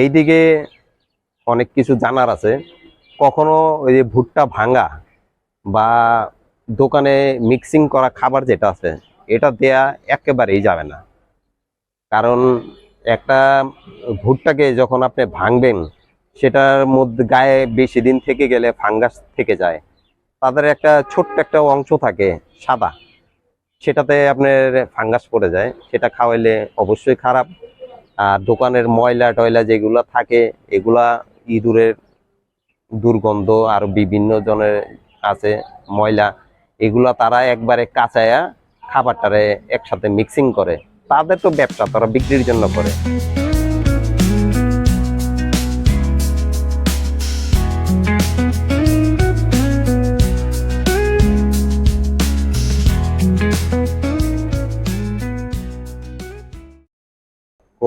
এইদিকে অনেক কিছু জানার আছে। কখনো ওই যে ভুট্টা ভাঙা বা দোকানে মিক্সিং করা খাবার যেটা আছে, এটা দেয়া একেবারেই যাবে না। কারণ একটা ভুট্টাকে যখন আপনি ভাঙবেন, সেটার মধ্যে গায়ে বেশি দিন থেকে গেলে ফাঙ্গাস থেকে যায়। তাদের একটা ছোট্ট একটা অংশ থাকে, সাদা। সেটাতে আপনার ফাঙ্গাস পড়ে যায়। সেটা খাওয়াইলে অবশ্যই খারাপ। আর দোকানের ময়লা টয়লা যেগুলো থাকে, এগুলা ইঁদুরের দুর্গন্ধ আর বিভিন্ন জনের আছে ময়লা, এগুলা তারা একবারে কাঁচায়া খাবারটারে একসাথে মিক্সিং করে। তাদের তো ব্যবসা তারা বিক্রির জন্য করে।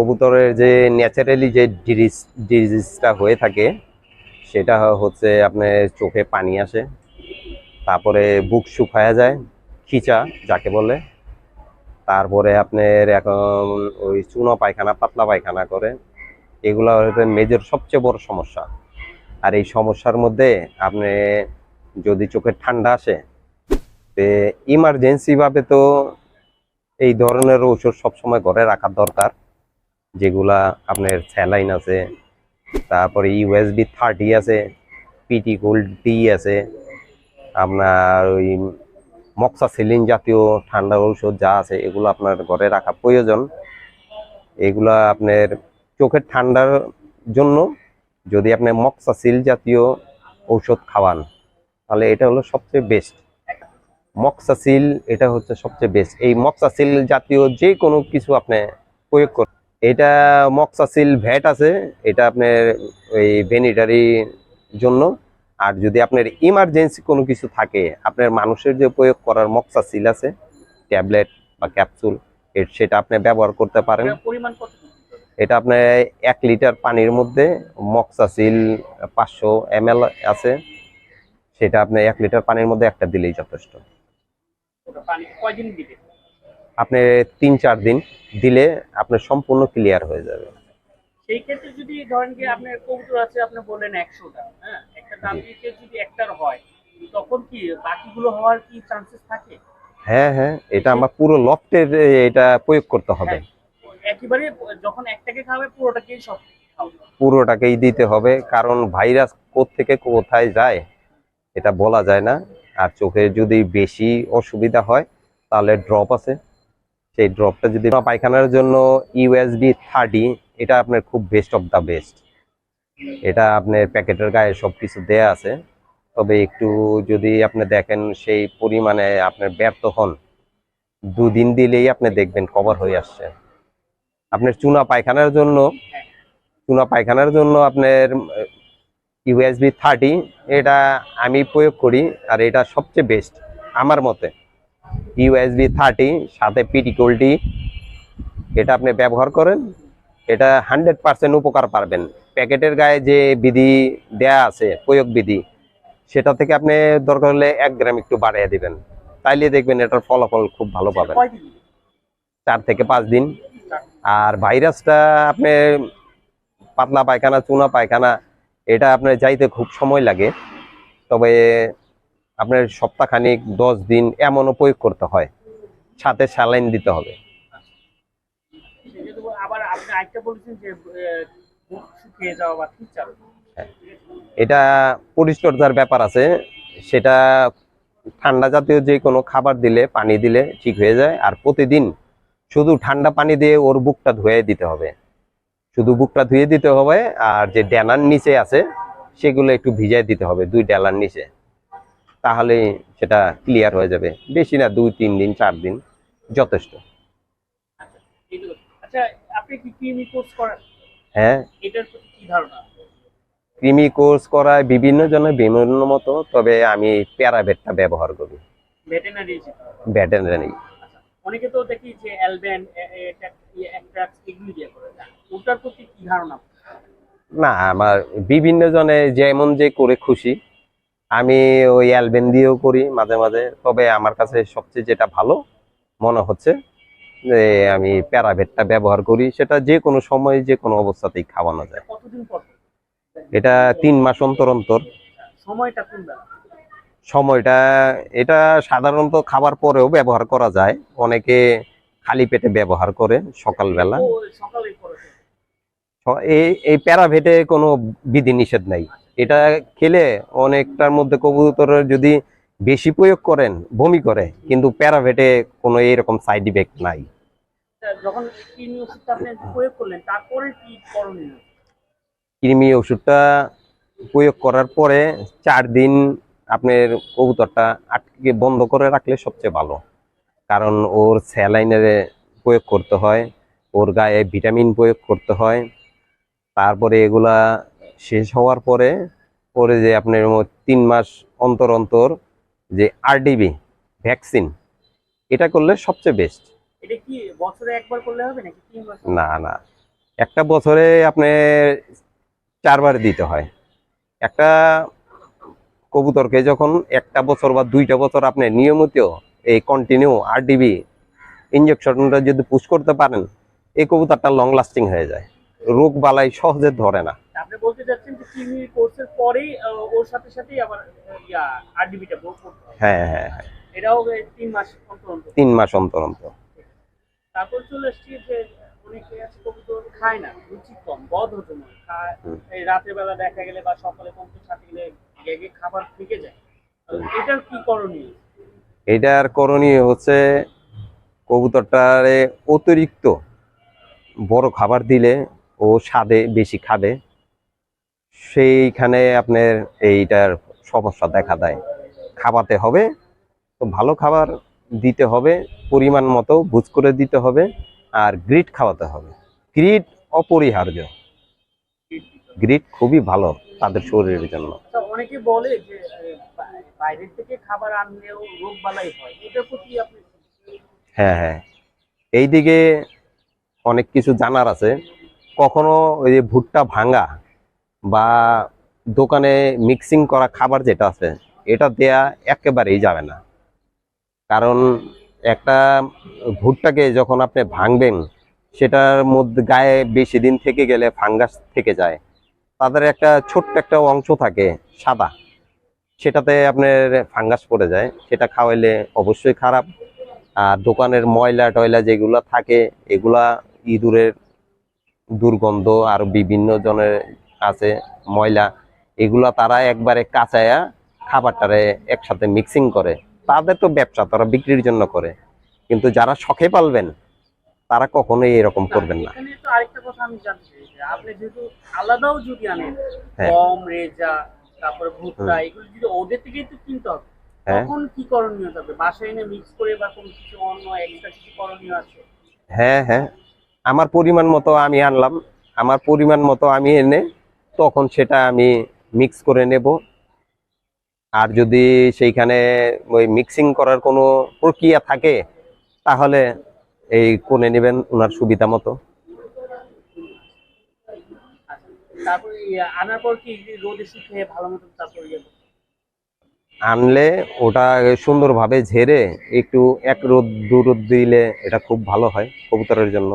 কবুতরের যে ন্যাচারালি যে ডিজিজ ডিজিজটা হয়ে থাকে, সেটা হচ্ছে আপনার চোখে পানি আসে, তারপরে বুক শুকায়া যায়, খিচা যাকে বলে, তারপরে আপনার এখন ওই চুনো পায়খানা, পাতলা পায়খানা করে, এগুলো হচ্ছে মেজর সবচেয়ে বড় সমস্যা। আর এই সমস্যার মধ্যে আপনি যদি চোখের ঠান্ডা আসে, তে ইমার্জেন্সি ভাবে তো এই ধরনের ওষুধ সবসময় ঘরে রাখার দরকার। যেগুলা আপনার স্যালাইন আছে, তারপরে ইউএসবি থার্টি আছে পিটি গোল্ড ডি আছে, আপনার ওই মক্সা মক্সাসিলিন জাতীয় ঠান্ডা ঔষধ যা আছে, এগুলো আপনার ঘরে রাখা প্রয়োজন। এগুলা আপনার চোখের ঠান্ডার জন্য যদি আপনি মক্সাসিল জাতীয় ঔষধ খাওয়ান, তাহলে এটা হলো সবচেয়ে বেস্ট মক্সাসিল এটা হচ্ছে সবচেয়ে বেস্ট এই মক্সাসিল জাতীয় যে কোনো কিছু আপনি প্রয়োগ করুন এটা মক্সাসিল ভ্যাট আছে এটা আপনার ওই ভেনিটারি জন্য। আর যদি আপনার ইমার্জেন্সি কোনো কিছু থাকে আপনার মানুষের যে প্রয়োগ করার মক্সাসিল আছে ট্যাবলেট বা ক্যাপসুল সেটা আপনি ব্যবহার করতে পারেন। এটা আপনার এক লিটার পানির মধ্যে মক্সাসিল পাঁচশো এম আছে। সেটা আপনি এক লিটার পানির মধ্যে একটা দিলেই যথেষ্ট। কয়দিন আপনি তিন চার দিন দিলে আপনার সম্পূর্ণ ক্লিয়ার হয়ে যাবে। সেই ক্ষেত্রে যদি ধরেন কি আপনার কবুতর আছে আপনি বললেন একশোটা হ্যাঁ? একটা দামটিতে যদি একটার হয় তখন কি বাকিগুলো হওয়ার কি চান্সেস থাকে? হ্যাঁ হ্যাঁ এটা আমার পুরো লফটের এটা প্রয়োগ করতে হবে। একেবারে যখন একটাকে খাবে পুরোটাকেই সব পুরোটাকেই দিতে হবে কারণ ভাইরাস থেকে কোথায় যায় এটা বলা যায় না। আর চোখে যদি বেশি অসুবিধা হয় তাহলে ড্রপ আছে। সেই ড্রপটা যদি পায়খানার জন্য ইউএসবি থার্টি এটা আপনার খুব বেস্ট অফ দ্য বেস্ট এটা আপনার প্যাকেটের গায়ে সব কিছু দেয়া আছে। তবে একটু যদি আপনি দেখেন সেই পরিমাণে আপনার ব্যর্থ হন, দুদিন দিলেই আপনি দেখবেন কভার হয়ে আসছে। আপনার চুনা পায়খানার জন্য, চুনা পায়খানার জন্য আপনার ইউএসবি থার্টি এটা আমি প্রয়োগ করি, আর এটা সবচেয়ে বেস্ট আমার মতে। ইউএসবি থার্টি সাথে পিটি কোল্ডি এটা আপনি ব্যবহার করেন এটা হান্ড্রেড পার্সেন্ট উপকার পারবেন। প্যাকেটের গায়ে যে বিধি দেয়া আছে প্রয়োগ বিধি সেটা থেকে আপনি দরকার হলে এক গ্রাম একটু বাড়িয়ে দিবেন। তাইলে দেখবেন এটার ফলাফল খুব ভালো পাবেন। চার থেকে পাঁচ দিন। আর ভাইরাসটা আপনি পাতলা পায়খানা চুনা পায়খানা এটা আপনার যাইতে খুব সময় লাগে। তবে আপনার সপ্তাহখানিক দশ দিন এমনও প্রয়োগ করতে হয়। সাথে স্যালাইন দিতে হবে। সেক্ষেত্রে আবার আপনি আরেকটা বলেছেন যে আহ, মুখ শুকিয়ে যাওয়া বা ঠিক চালু এটা পরিচর্যার ব্যাপার আছে। সেটা ঠান্ডা জাতীয় যে কোনো খাবার দিলে পানি দিলে ঠিক হয়ে যায়। আর প্রতিদিন শুধু ঠান্ডা পানি দিয়ে ওর বুকটা ধুয়ে দিতে হবে। শুধু বুকটা ধুয়ে দিতে হবে আর যে ডেলার নিচে আছে সেগুলো একটু ভিজাই দিতে হবে দুই ডেলার নিচে। তাহলে সেটা ক্লিয়ার হয়ে যাবে। বেশি না দুই তিন দিন চার দিন যথেষ্ট। আচ্ছা হ্যাঁ। কৃমি কোর্স করায় বিভিন্ন জনের বিভিন্ন মতো তবে আমি প্যারাভেটটা ব্যবহার করি। ভেটেনারি ভেটেনারি অনেকে তো দেখি যে অ্যালবেন না ওটার প্রতি কি ধারণা না আমার বিভিন্ন জনে যেমন যে করে খুশি আমি ওই অ্যালবেন দিয়েও করি মাঝে মাঝে। তবে আমার কাছে সবচেয়ে যেটা ভালো মনে হচ্ছে যে আমি প্যারাভেটটা ব্যবহার করি সেটা যে কোনো সময় যে কোনো অবস্থাতেই খাওয়ানো যায়? এটা তিন মাস অন্তর অন্তর। সময়টা কোন বেলা সময়টা এটা সাধারণত খাবার পরেও ব্যবহার করা যায়। অনেকে খালি পেটে ব্যবহার করে সকালবেলা। এই প্যারাভেটে কোনো বিধি নিষেধ নাই। এটা খেলে অনেকটার মধ্যে কবুতরের যদি বেশি প্রয়োগ করেন বমি করে কিন্তু প্যারাভেটে কোনো এইরকম সাইড ইফেক্ট নাই। যখন কৃমি ওষুধটা আপনি প্রয়োগ করলেন তারপরে কি করণীয়? কৃমি ওষুধটা প্রয়োগ করার পরে চার দিন আপনার কবুতরটা আটকে বন্ধ করে রাখলে সবচেয়ে ভালো। কারণ ওর স্যালাইনের প্রয়োগ করতে হয় ওর গায়ে ভিটামিন প্রয়োগ করতে হয় তারপরে এগুলা শেষ হওয়ার পরে পরে যে আপনার তিন মাস অন্তর অন্তর যে আরডিবি ভ্যাকসিন এটা করলে সবচেয়ে বেস্ট এটা কি বছরে একবার করলে হবে নাকি তিন বছর? না না। একটা বছরে আপনি চারবার দিতে হয়। একটা কবুতরকে যখন একটা বছর বা দুইটা বছর আপনি নিয়মিত এই কন্টিনিউ আরডিবি ইঞ্জেকশনটা যদি পুশ করতে পারেন এই কবুতরটা লং লাস্টিং হয়ে যায়। রোগ বালাই সহজে ধরে না। বলতে যে কৃমি কোর্সের পরেই ওর সাথে সাথেই আবার ইয়া আরডিবিটা হবে। হ্যাঁ হ্যাঁ হ্যাঁ। এটাও তিন মাস অন্তর অন্তর। তিন মাস অন্তর অন্তর। তারপর চলে এসছি যে অনেকে আছে কবুতর খায় না রুচি কম বদ হয়। খায় এই রাতের বেলা দেখা গেলে বা সকালে কমতে সাথে গেলে গেগে খাবার থেকে যায়। এটার কি করণীয়? এটার করণীয় হচ্ছে কবুতরটারে অতিরিক্ত বড় খাবার দিলে ও স্বাদে বেশি খাবে। সেইখানে আপনার এইটার সমস্যা দেখা দেয়। খাওয়াতে হবে তো ভালো খাবার দিতে হবে পরিমাণ মতো বুঝ করে দিতে হবে আর গ্রিট খাওয়াতে হবে। গ্রিট অপরিহার্য। গ্রিট খুবই ভালো তাদের শরীরের জন্য। আচ্ছা, অনেকে বলে যে বাইরের থেকে খাবার আনলেও রোগ বালাই হয় এটার প্রতি আপনি হ্যাঁ হ্যাঁ। এইদিকে অনেক কিছু জানার আছে। কখনো ওই যে ভুট্টা ভাঙা বা দোকানে মিক্সিং করা খাবার যেটা আছে, এটা দেয়া একেবারেই যাবে না। কারণ একটা ভুট্টাকে যখন আপনি ভাঙবেন, সেটার মধ্যে গায়ে বেশি দিন থেকে গেলে ফাঙ্গাস থেকে যায়। তাদের একটা ছোট্ট একটা অংশ থাকে, সাদা। সেটাতে আপনার ফাঙ্গাস পড়ে যায়। সেটা খাওয়াইলে অবশ্যই খারাপ। আর দোকানের ময়লা টয়লা যেগুলা থাকে, এগুলা ইঁদুরের দুর্গন্ধ আর বিভিন্ন জনের আছে ময়লা এগুলা তারা একবারে কাঁচায়া খাবারটারে একসাথে মিক্সিং করে। তাদের তো ব্যবসা তারা বিক্রির জন্য করে। কিন্তু যারা শখে পালবেন তারা কখনোই এরকম করবেন না। আরেকটা কথা আমি জানতে আপনি যেহেতু আলাদাও যদি আনেন হ্যাঁ। রেজা তারপরে ভুট্টা এগুলো যদি ওদের থেকেই তো কিনতে হবে হ্যাঁ। তখন কি করণীয় হবে বাসায় এনে মিক্স করে বা কোনো কিছু অন্য এক্সট্রা কিছু করণীয় আছে? হ্যাঁ হ্যাঁ। আমার পরিমাণ মতো আমি আনলাম। আমার পরিমাণ মতো আমি এনে তখন সেটা আমি মিক্স করে নেব। আর যদি সেইখানে ওই মিক্সিং করার কোনো প্রক্রিয়া থাকে তাহলে এই কোনে নেবেন ওনার সুবিধা মতো। ইয়ে? আনলে ওটা সুন্দরভাবে ঝেড়ে একটু এক রোদ দু রোদ দিলে এটা খুব ভালো হয় কবুতরের জন্য।